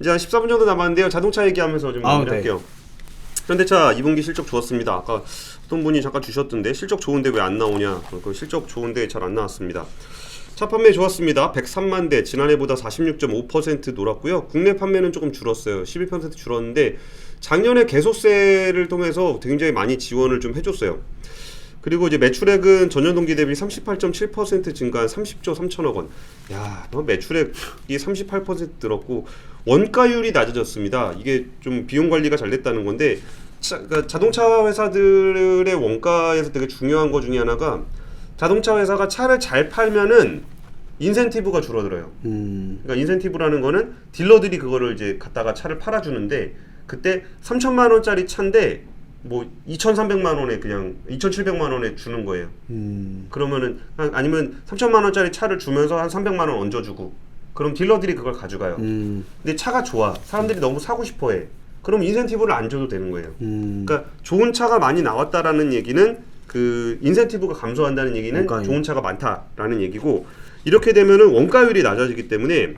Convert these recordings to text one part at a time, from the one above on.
이제 한 14분 정도 남았는데요. 자동차 얘기하면서 좀 아, 마무리할게요. 현대차 2분기 실적 좋았습니다. 아까 어떤 분이 잠깐 주셨던데 실적 좋은데 왜 안 나오냐? 그 실적 좋은데 잘 안 나왔습니다. 차 판매 좋았습니다. 103만 대 지난해보다 46.5% 놀았고요. 국내 판매는 조금 줄었어요. 12% 줄었는데 작년에 개소세를 통해서 굉장히 많이 지원을 좀 해줬어요. 그리고 이제 매출액은 전년 동기 대비 38.7% 증가한 30조 3천억 원. 야, 너 매출액이 38% 늘었고 원가율이 낮아졌습니다. 이게 좀 비용 관리가 잘 됐다는 건데 자, 그러니까 자동차 회사들의 원가에서 되게 중요한 것 중에 하나가 자동차 회사가 차를 잘 팔면은 인센티브가 줄어들어요. 음. 그러니까 인센티브라는 거는 딜러들이 그거를 이제 갖다가 차를 팔아주는데 그때 3천만 원짜리 차인데 뭐 2,300만 원에 그냥 2,700만 원에 주는 거예요. 음. 그러면은 한- 아니면 3천만 원짜리 차를 주면서 한 300만 원 얹어주고 그럼 딜러들이 그걸 가져가요. 음. 근데 차가 좋아 사람들이 너무 사고 싶어 해. 그럼 인센티브를 안 줘도 되는 거예요. 음. 그러니까 좋은 차가 많이 나왔다라는 얘기는 그 인센티브가 감소한다는 얘기는 원가율. 좋은 차가 많다라는 얘기고 이렇게 되면은 원가율이 낮아지기 때문에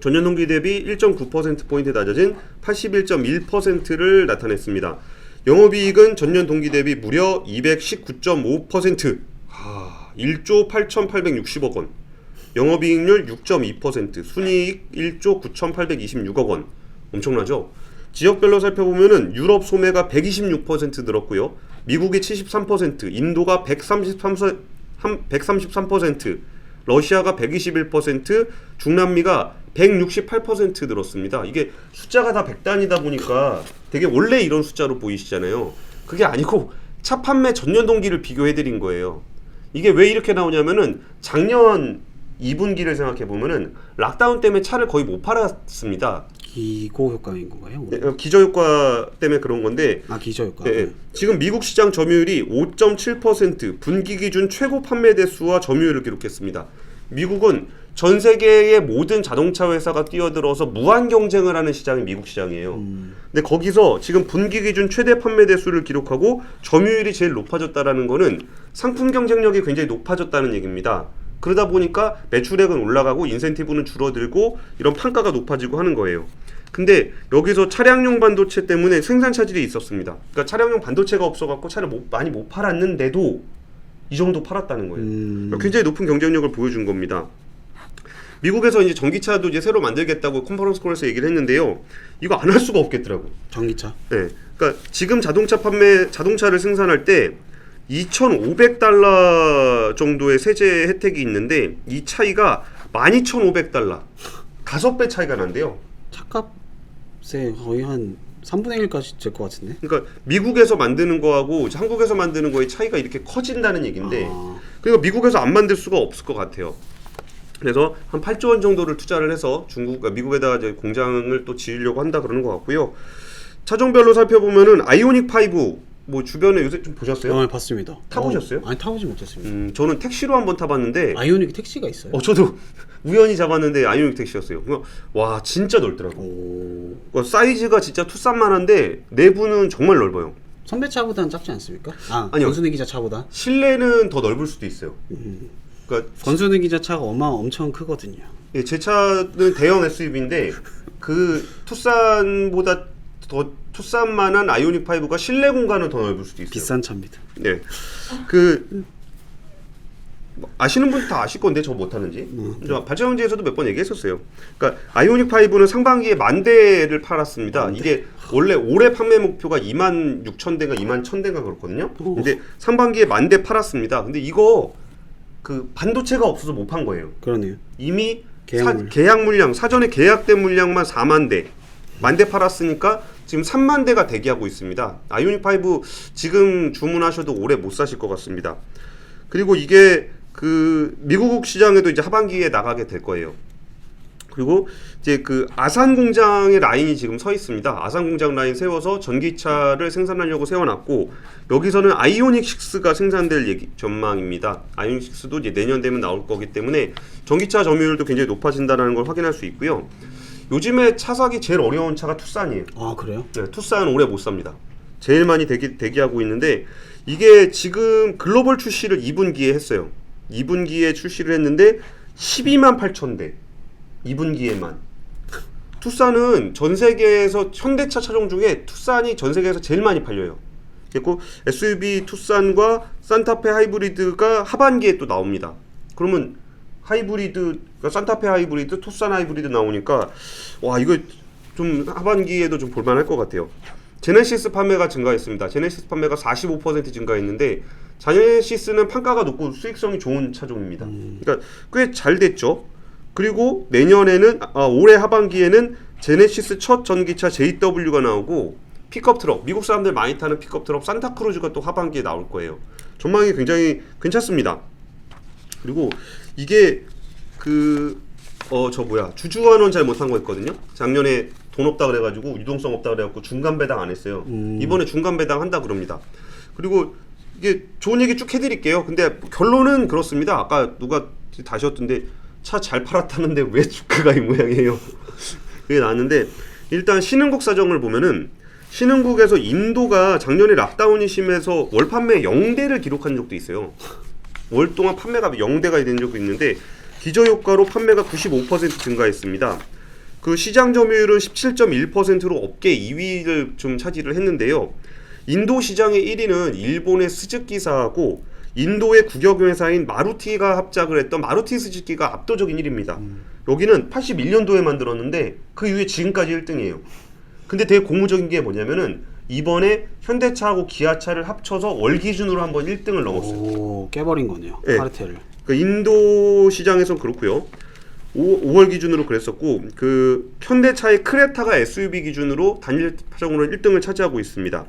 전년 동기 대비 1.9% 포인트 낮아진 81.1%를 나타냈습니다. 영업이익은 전년 동기 대비 무려 219.5%, 아, 1조 8,860억 원. 영업이익률 6.2%, 순이익 1조 9,826억 원. 엄청나죠? 지역별로 살펴보면은 유럽 소매가 126% 늘었고요. 미국이 73%, 인도가 133%, 133%, 러시아가 121%, 중남미가 168% 늘었습니다. 이게 숫자가 다 100단이다 보니까 되게 원래 이런 숫자로 보이시잖아요. 그게 아니고 차 판매 전년 동기를 비교해 드린 거예요. 이게 왜 이렇게 나오냐면은 작년 2분기를 생각해 보면은 락다운 때문에 차를 거의 못 팔았습니다. 기고 효과인 건가요? 네, 어, 기저 효과 때문에 그런 건데 아 기저 효과. 네, 지금 미국 시장 점유율이 5.7% 분기 기준 최고 판매 대수와 점유율을 기록했습니다. 미국은 전 세계의 모든 자동차 회사가 뛰어들어서 무한 경쟁을 하는 시장이 미국 시장이에요. 음. 근데 거기서 지금 분기 기준 최대 판매 대수를 기록하고 점유율이 제일 높아졌다라는 거는 상품 경쟁력이 굉장히 높아졌다는 얘기입니다. 그러다 보니까 매출액은 올라가고 인센티브는 줄어들고 이런 판가가 높아지고 하는 거예요. 근데 여기서 차량용 반도체 때문에 생산 차질이 있었습니다. 그러니까 차량용 반도체가 없어갖고 차를 못- 많이 못 팔았는데도 이 정도 팔았다는 거예요. 음. 그러니까 굉장히 높은 경쟁력을 보여준 겁니다. 미국에서 이제 전기차도 이제 새로 만들겠다고 컨퍼런스 콜에서 얘기를 했는데요. 이거 안 할 수가 없겠더라고. 전기차. 네. 그러니까 지금 자동차 판매 자동차를 생산할 때 2,500달러 정도의 세제 혜택이 있는데 이 차이가 12,500달러. 다섯 배 차이가 난대요. 차값에 거의 한 3분의 1까지 될 것 같은데. 그러니까 미국에서 만드는 거하고 이제 한국에서 만드는 거의 차이가 이렇게 커진다는 얘기인데 아. 그러니까 미국에서 안 만들 수가 없을 것 같아요. 그래서 한 8조 원 정도를 투자를 해서 중국, 그러니까 미국에다 이제 공장을 또 지으려고 한다 그러는 것 같고요. 차종별로 살펴보면은 아이오닉 5 뭐 주변에 요새 좀 보셨어요? 어, 봤습니다. 타보셨어요? 어, 아니 타보지 못했습니다. 음, 저는 택시로 한번 타봤는데 아이오닉 택시가 있어요? 어 저도 우연히 잡았는데 아이오닉 택시였어요. 와 진짜 넓더라고. 오. 그 사이즈가 진짜 투싼만한데 내부는 정말 넓어요. 선배 차보다는 작지 않습니까? 아, 아니요. 권순희 기자 차보다. 실내는 더 넓을 수도 있어요. 음. 그러니까 권순희 기자 차가 어마 엄청 크거든요. 예, 제 차는 대형 SUV인데 그 투싼보다 더 투싼만한 아이오닉 5가 실내 공간은 더 넓을 수도 있어요. 비싼 차입니다. 네. 그 뭐 아시는 분 다 아실 건데 저 못하는지. 음. 저 발전형제에서도 몇 번 얘기했었어요. 그러니까 아이오닉 5는 상반기에 만 대를 팔았습니다. 이게 원래 올해 판매 목표가 2만 6천 대가 2만 1천 대가 그렇거든요. 오. 근데 상반기에 만 대 팔았습니다. 근데 이거 그 반도체가 없어서 못 판 거예요. 그러네요. 이미 계약 사- 물량. 계약 물량 사전에 계약된 물량만 4만 대. 만 대 팔았으니까 지금 3만 대가 대기하고 있습니다. 아이오닉 5 지금 주문하셔도 오래 못 사실 것 같습니다. 그리고 이게 그 미국 시장에도 이제 하반기에 나가게 될 거예요. 그리고 이제 그 아산 공장의 라인이 지금 서 있습니다. 아산 공장 라인 세워서 전기차를 생산하려고 세워놨고 여기서는 아이오닉 6가 생산될 얘기 전망입니다. 아이오닉 6도 이제 내년 되면 나올 거기 때문에 전기차 점유율도 굉장히 높아진다는 걸 확인할 수 있고요. 요즘에 차 사기 제일 어려운 차가 투싼이에요. 아 그래요? 네, 투싼 오래 못 삽니다. 제일 많이 대기, 대기하고 있는데 이게 지금 글로벌 출시를 2분기에 했어요. 2분기에 출시를 했는데 12만 8천 대. 2분기에만. 투싼은 전 세계에서 현대차 차종 중에 투싼이 전 세계에서 제일 많이 팔려요. 그리고 SUV 투싼과 산타페 하이브리드가 하반기에 또 나옵니다. 그러면 하이브리드, 그러니까 산타페 하이브리드, 투싼 하이브리드 나오니까 와 이거 좀 하반기에도 좀 볼만할 것 같아요. 제네시스 판매가 증가했습니다. 제네시스 판매가 45% 증가했는데 제네시스는 판가가 높고 수익성이 좋은 차종입니다. 그러니까 꽤 잘 됐죠. 그리고 내년에는 아, 올해 하반기에는 제네시스 첫 전기차 JW가 나오고 픽업 트럭 미국 사람들 많이 타는 픽업 트럭 산타크루즈가 또 하반기에 나올 거예요. 전망이 굉장히 괜찮습니다. 그리고 이게 그 어 저 뭐야 주주환원 잘 못한 거 있거든요. 작년에 돈 없다 그래가지고 유동성 없다 그래갖고 중간 배당 안 했어요. 음. 이번에 중간 배당 한다 그럽니다. 그리고 이게 좋은 얘기 쭉 해드릴게요. 근데 결론은 그렇습니다. 아까 누가 다시 했던데 차 잘 팔았다는데 왜 주가가 이 모양이에요? 그게 나왔는데 일단 신흥국 사정을 보면은 신흥국에서 인도가 작년에 락다운이 심해서 월 판매 0대를 기록한 적도 있어요. 월 동안 판매가 0대가 된 적도 있는데 기저 효과로 판매가 95% 증가했습니다. 그 시장 점유율은 17.1%로 업계 2위를 좀 차지를 했는데요. 인도 시장의 1위는 일본의 스즈키사하고 인도의 국영 회사인 마루티가 합작을 했던 마루티 스즈키가 압도적인 1위입니다. 여기는 81년도에 만들었는데 그 이후에 지금까지 1등이에요. 근데 되게 고무적인 게 뭐냐면은 이번에 현대차하고 기아차를 합쳐서 월 기준으로 한번 1등을 넘었어요. 오 깨버린 거네요. 예. 카르텔을. 그 인도 시장에선 그렇고요. 5, 월 기준으로 그랬었고 그 현대차의 크레타가 SUV 기준으로 단일 차종으로 1등을 차지하고 있습니다.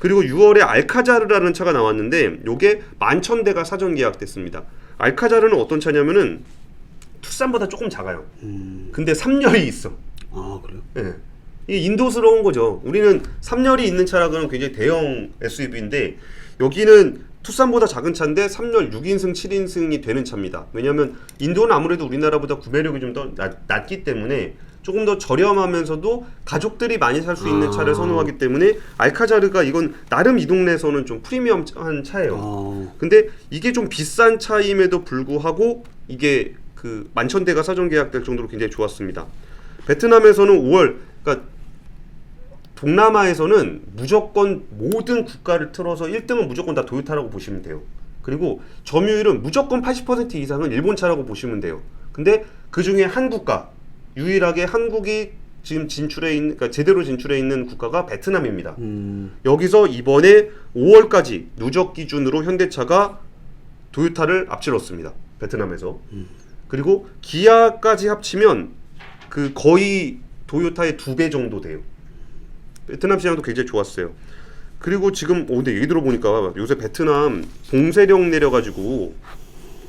그리고 6월에 알카자르라는 차가 나왔는데 요게 11,000대가 사전 계약됐습니다. 알카자르는 어떤 차냐면은 투싼보다 조금 작아요. 음. 근데 3열이 있어. 아 그래요? 예. 이게 인도스러운 거죠. 우리는 3열이 있는 차라고는 굉장히 대형 SUV인데 여기는 투싼보다 작은 차인데 3열 6인승, 7인승이 되는 차입니다. 왜냐하면 인도는 아무래도 우리나라보다 구매력이 좀 더 낮기 때문에 조금 더 저렴하면서도 가족들이 많이 살 수 있는 아. 차를 선호하기 때문에 알카자르가 이건 나름 이 동네에서는 좀 프리미엄한 차예요. 어. 근데 이게 좀 비싼 차임에도 불구하고 이게 그 만천대가 사전 계약될 정도로 굉장히 좋았습니다. 베트남에서는 5월 그러니까 동남아에서는 무조건 모든 국가를 틀어서 1등은 무조건 다 도요타라고 보시면 돼요. 그리고 점유율은 무조건 80% 이상은 일본 차라고 보시면 돼요. 근데 그 중에 한 국가 유일하게 한국이 지금 진출해 있는 그러니까 제대로 진출해 있는 국가가 베트남입니다. 음. 여기서 이번에 5월까지 누적 기준으로 현대차가 도요타를 앞질렀습니다. 베트남에서. 그리고 기아까지 합치면 그 거의 도요타의 두 배 정도 돼요. 베트남 시장도 굉장히 좋았어요. 그리고 지금 오 근데 얘기 들어보니까 요새 베트남 봉쇄령 내려가지고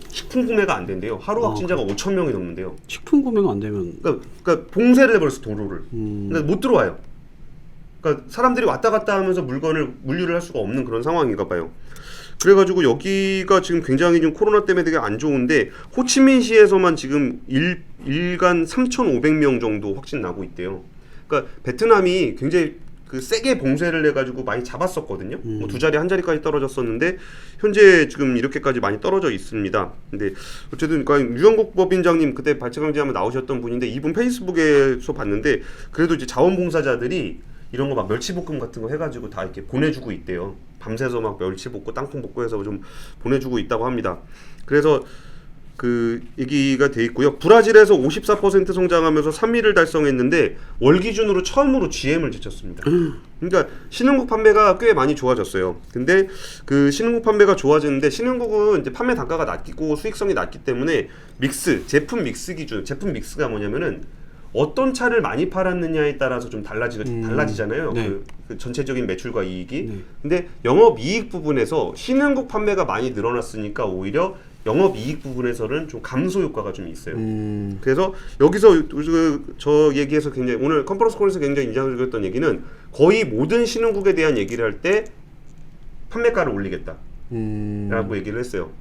식품 구매가 안 된대요. 하루 아, 확진자가 5천 명이 넘는데요. 식품 구매가 안 되면. 그러니까, 그러니까 봉쇄를 해버렸어 도로를. 음. 근데 못 들어와요. 그러니까 사람들이 왔다 갔다 하면서 물건을 물류를 할 수가 없는 그런 상황인가 봐요. 그래가지고 여기가 지금 굉장히 좀 코로나 때문에 되게 안 좋은데 호치민시에서만 지금 일, 일간 3,500명 정도 확진 나고 있대요. 그러니까 베트남이 굉장히 그 세게 봉쇄를 해가지고 많이 잡았었거든요. 뭐두 자리 한 자리까지 떨어졌었는데 현재 지금 이렇게까지 많이 떨어져 있습니다. 근데 어쨌든 그러니까 유영국 법인장님 그때 발칙강제하면 나오셨던 분인데 이분 페이스북에서 봤는데 그래도 이제 자원봉사자들이 이런 거 막 멸치볶음 같은 거 해가지고 다 이렇게 보내주고 있대요. 밤새서 막 멸치 볶고 땅콩 볶고 해서 좀 보내주고 있다고 합니다. 그래서 그 얘기가 돼 있고요. 브라질에서 54% 성장하면서 3위를 달성했는데 월 기준으로 처음으로 GM을 제쳤습니다. 그러니까 신흥국 판매가 꽤 많이 좋아졌어요. 근데 그 신흥국 판매가 좋아지는데 신흥국은 이제 판매 단가가 낮고 수익성이 낮기 때문에 믹스 제품 믹스 기준 제품 믹스가 뭐냐면은 어떤 차를 많이 팔았느냐에 따라서 좀 달라지 음. 달라지잖아요. 네. 그, 그 전체적인 매출과 이익이. 네. 근데 영업 이익 부분에서 신흥국 판매가 많이 늘어났으니까 오히려 영업 이익 부분에서는 좀 감소 효과가 좀 있어요. 음. 그래서 여기서 그, 저 얘기에서 굉장히 오늘 컨퍼런스 콜에서 굉장히 인상적이었던 얘기는 거의 모든 신흥국에 대한 얘기를 할 때 판매가를 올리겠다라고 음. 얘기를 했어요.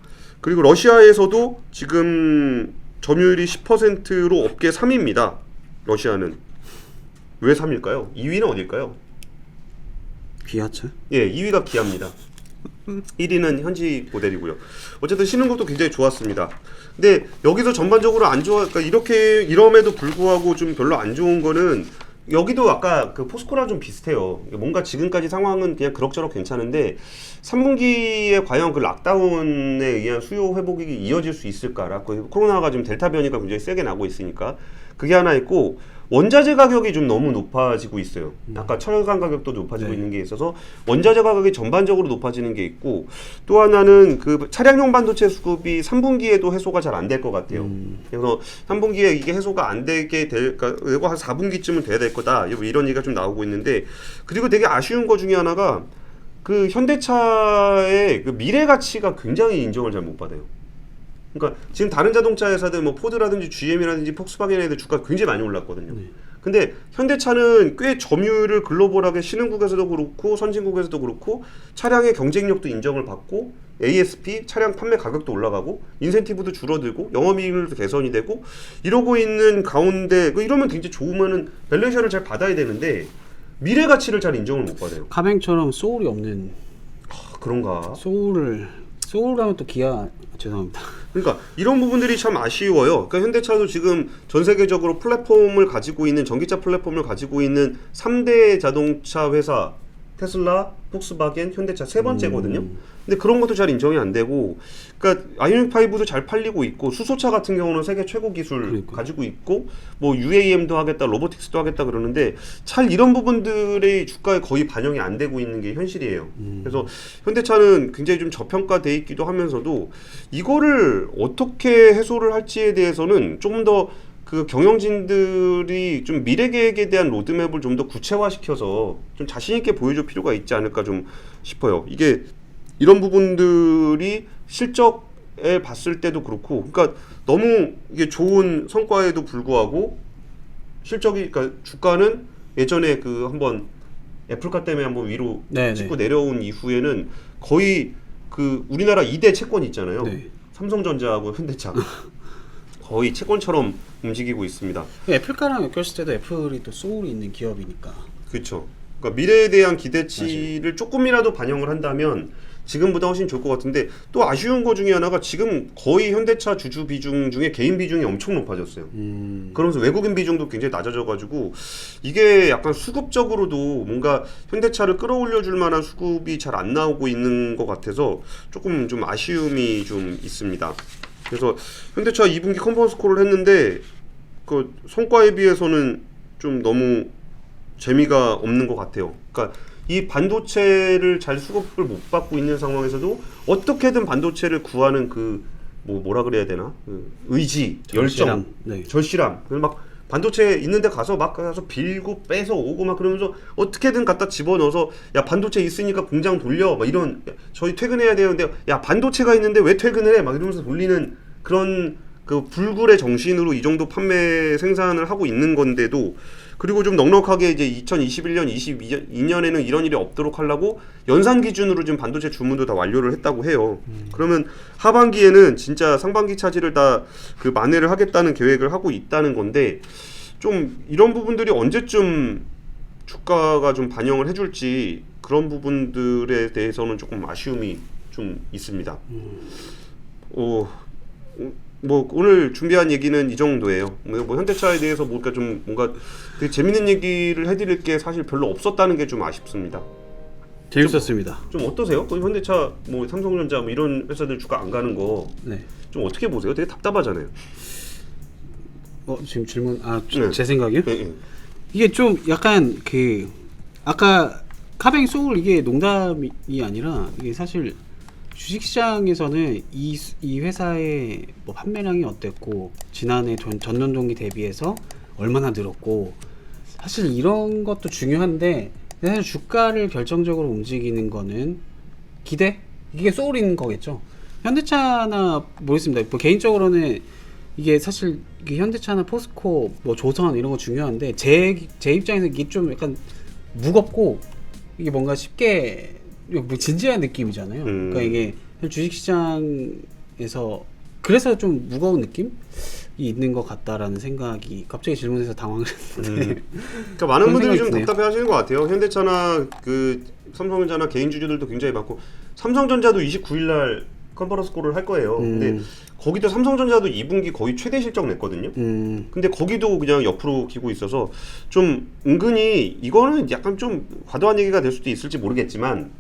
그리고 러시아에서도 지금 점유율이 10%로 업계 3위입니다. 러시아는 왜 3위일까요? 2위는 어딜까요? 기아차? 예, 2위가 기아입니다. 1위는 현지 모델이고요. 어쨌든 신흥국도 굉장히 좋았습니다. 근데 여기서 전반적으로 안 좋아, 그러니까 이렇게 이럼에도 불구하고 좀 별로 안 좋은 거는 여기도 아까 그 포스코랑 좀 비슷해요. 뭔가 지금까지 상황은 그냥 그럭저럭 괜찮은데 3분기에 과연 그 락다운에 의한 수요 회복이 이어질 수 있을까라 그 코로나가 지금 델타 변이가 굉장히 세게 나고 있으니까 그게 하나 있고 원자재 가격이 좀 너무 높아지고 있어요. 아까 철강 가격도 높아지고 네. 있는 게 있어서 원자재 가격이 전반적으로 높아지는 게 있고 또 하나는 그 차량용 반도체 수급이 3분기에도 해소가 잘 안 될 것 같아요. 그래서 3분기에 이게 해소가 안 되게 될, 그러니까 한 4분기쯤은 돼야 될 거다. 이런 얘기가 좀 나오고 있는데 그리고 되게 아쉬운 거 중에 하나가 그 현대차의 그 미래 가치가 굉장히 인정을 잘 못 받아요. 그러니까 지금 다른 자동차 회사들 뭐 포드라든지 GM이라든지 폭스바겐 애들 주가 굉장히 많이 올랐거든요. 근데 현대차는 꽤 점유율을 글로벌하게 신흥국에서도 그렇고 선진국에서도 그렇고 차량의 경쟁력도 인정을 받고 ASP 차량 판매 가격도 올라가고 인센티브도 줄어들고 영업이익률도 개선이 되고 이러고 있는 가운데 그 이러면 굉장히 좋으면은 밸류에이션을 잘 받아야 되는데 미래 가치를 잘 인정을 못 받아요. 카뱅처럼 소울이 없는 아, 그런가? 소울을 소울하면 또 기아 죄송합니다. 그러니까 이런 부분들이 참 아쉬워요. 그러니까 현대차도 지금 전 세계적으로 플랫폼을 가지고 있는 전기차 플랫폼을 가지고 있는 3대 자동차 회사 테슬라, 폭스바겐, 현대차 세 번째거든요. 근데 그런 것도 잘 인정이 안 되고, 그러니까 아이오닉 5도 잘 팔리고 있고 수소차 같은 경우는 세계 최고 기술 그러니까요. 가지고 있고, 뭐 UAM도 하겠다, 로보틱스도 하겠다 그러는데 잘 이런 부분들의 주가에 거의 반영이 안 되고 있는 게 현실이에요. 그래서 현대차는 굉장히 좀 저평가돼 있기도 하면서도 이거를 어떻게 해소를 할지에 대해서는 좀더 그 경영진들이 좀 미래 계획에 대한 로드맵을 좀 더 구체화시켜서 좀 자신 있게 보여줄 필요가 있지 않을까 좀 싶어요. 이게 이런 부분들이 실적에 봤을 때도 그렇고, 그러니까 너무 이게 좋은 성과에도 불구하고 실적이 그러니까 주가는 예전에 그 한번 애플카 때문에 한번 위로 네, 찍고 내려온 이후에는 거의 그 우리나라 2대 채권 있잖아요. 네. 삼성전자하고 현대차 거의 채권처럼 움직이고 있습니다. 애플카랑 엮였을 때도 애플이 또 소울이 있는 기업이니까. 그렇죠. 그러니까 미래에 대한 기대치를 조금이라도 반영을 한다면 지금보다 훨씬 좋을 것 같은데 또 아쉬운 거 중에 하나가 지금 거의 현대차 주주 비중 중에 개인 비중이 엄청 높아졌어요. 음, 그러면서 외국인 비중도 굉장히 낮아져가지고 이게 약간 수급적으로도 뭔가 현대차를 끌어올려 줄 만한 수급이 잘 안 나오고 있는 것 같아서 조금 좀 아쉬움이 좀 있습니다. 그래서 현대차 2분기 컨퍼런스 콜을 했는데 그 성과에 비해서는 좀 너무 재미가 없는 것 같아요. 그러니까 이 반도체를 잘 수급을 못 받고 있는 상황에서도 어떻게든 반도체를 구하는 그 뭐 뭐라 그래야 되나 그 의지, 열정, 절실함. 네. 절실함. 막 반도체 있는데 가서 막 가서 빌고 빼서 오고 막 그러면서 어떻게든 갖다 집어넣어서 야 반도체 있으니까 공장 돌려 막 이런 야, 저희 퇴근해야 되는데 야 반도체가 있는데 왜 퇴근을 해? 막 이러면서 돌리는 그런 그 불굴의 정신으로 이 정도 판매 생산을 하고 있는 건데도 그리고 좀 넉넉하게 이제 2021년, 22년에는 이런 일이 없도록 하려고 연산 기준으로 지금 반도체 주문도 다 완료를 했다고 해요. 그러면 하반기에는 진짜 상반기 차질을 다 그 만회를 하겠다는 계획을 하고 있다는 건데 좀 이런 부분들이 언제쯤 주가가 좀 반영을 해줄지 그런 부분들에 대해서는 조금 아쉬움이 좀 있습니다. 어, 뭐 오늘 준비한 얘기는 이 정도예요. 뭐, 뭐 현대차에 대해서 뭔가 좀 뭔가 되게 재밌는 얘기를 해드릴 게 사실 별로 없었다는 게 좀 아쉽습니다. 재밌었습니다. 좀 어떠세요? 그 현대차, 뭐 삼성전자 뭐 이런 회사들 주가 안 가는 거좀 네. 어떻게 보세요? 되게 답답하잖아요. 어 지금 질문 아 네. 제 생각이요? 예, 예. 이게 좀 약간 그 아까 카뱅 소울 이게 농담이 아니라 이게 사실 주식시장에서는 이, 수- 이 회사의 뭐 판매량이 어땠고 지난해 전, 전년 동기 대비해서 얼마나 늘었고 사실 이런 것도 중요한데 사실 주가를 결정적으로 움직이는 거는 기대 이게 소울인 거겠죠. 현대차나 모르겠습니다. 뭐 개인적으로는 이게 사실 이게 현대차나 포스코 뭐 조선 이런 거 중요한데 제 제 입장에서 이게 좀 약간 무겁고 이게 뭔가 쉽게 뭐 진지한 느낌이잖아요. 음. 그러니까 이게 주식시장에서 그래서 좀 무거운 느낌이 있는 것 같다라는 생각이 갑자기 질문해서 당황을 했는데 그러니까 많은 분들이 좀 드네요. 답답해 하시는 것 같아요. 현대차나 그 삼성전자나 개인 주주들도 굉장히 많고 삼성전자도 29일 날 컨퍼런스 콜을 할 거예요. 근데 음. 거기도 삼성전자도 2분기 거의 최대 실적 냈거든요. 음. 근데 거기도 그냥 옆으로 기고 있어서 좀 은근히 이거는 약간 좀 과도한 얘기가 될 수도 있을지 모르겠지만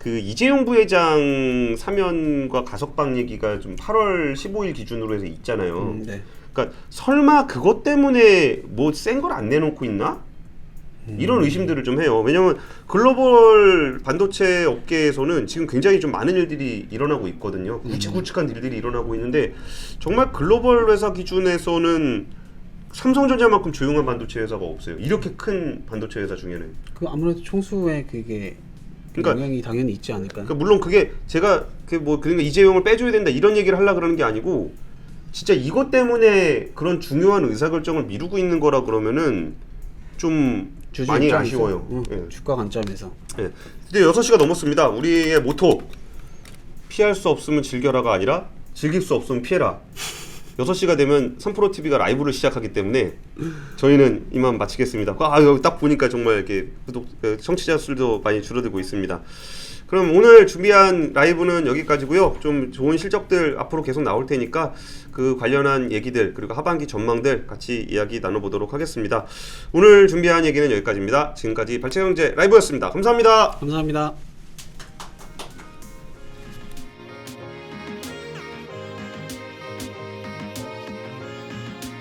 그 이재용 부회장 사면과 가석방 얘기가 좀 8월 15일 기준으로 해서 있잖아요. 음, 네. 그러니까 설마 그것 때문에 뭐 센 걸 안 내놓고 있나? 음. 이런 의심들을 좀 해요. 왜냐면 글로벌 반도체 업계에서는 지금 굉장히 좀 많은 일들이 일어나고 있거든요. 음. 굵직굵직한 일들이 일어나고 있는데 정말 글로벌 회사 기준에서는 삼성전자만큼 조용한 반도체 회사가 없어요. 이렇게 큰 반도체 회사 중에는. 그 아무래도 총수에 그게 그러니까- 영향이 당연히 있지 않을까. 그러니까 물론 그게 제가 그뭐 그러니까 이재용을 빼줘야 된다 이런 얘기를 하려 그러는 게 아니고 진짜 이것 때문에 그런 중요한 의사결정을 미루고 있는 거라 그러면은 좀 주주 많이 입장에서, 아쉬워요. 응, 예. 주가 관점에서. 예. 이제 6시가 넘었습니다. 우리의 모토 피할 수 없으면 즐겨라가 아니라 즐길 수 없으면 피해라. 6시가 되면 3프로 TV가 라이브를 시작하기 때문에 저희는 이만 마치겠습니다. 아, 여기 딱 보니까 정말 이렇게 구독 그 청취자 수도 많이 줄어들고 있습니다. 그럼 오늘 준비한 라이브는 여기까지고요. 좀 좋은 실적들 앞으로 계속 나올 테니까 그 관련한 얘기들 그리고 하반기 전망들 같이 이야기 나눠보도록 하겠습니다. 오늘 준비한 얘기는 여기까지입니다. 지금까지 발췌경제 라이브였습니다. 감사합니다. 감사합니다.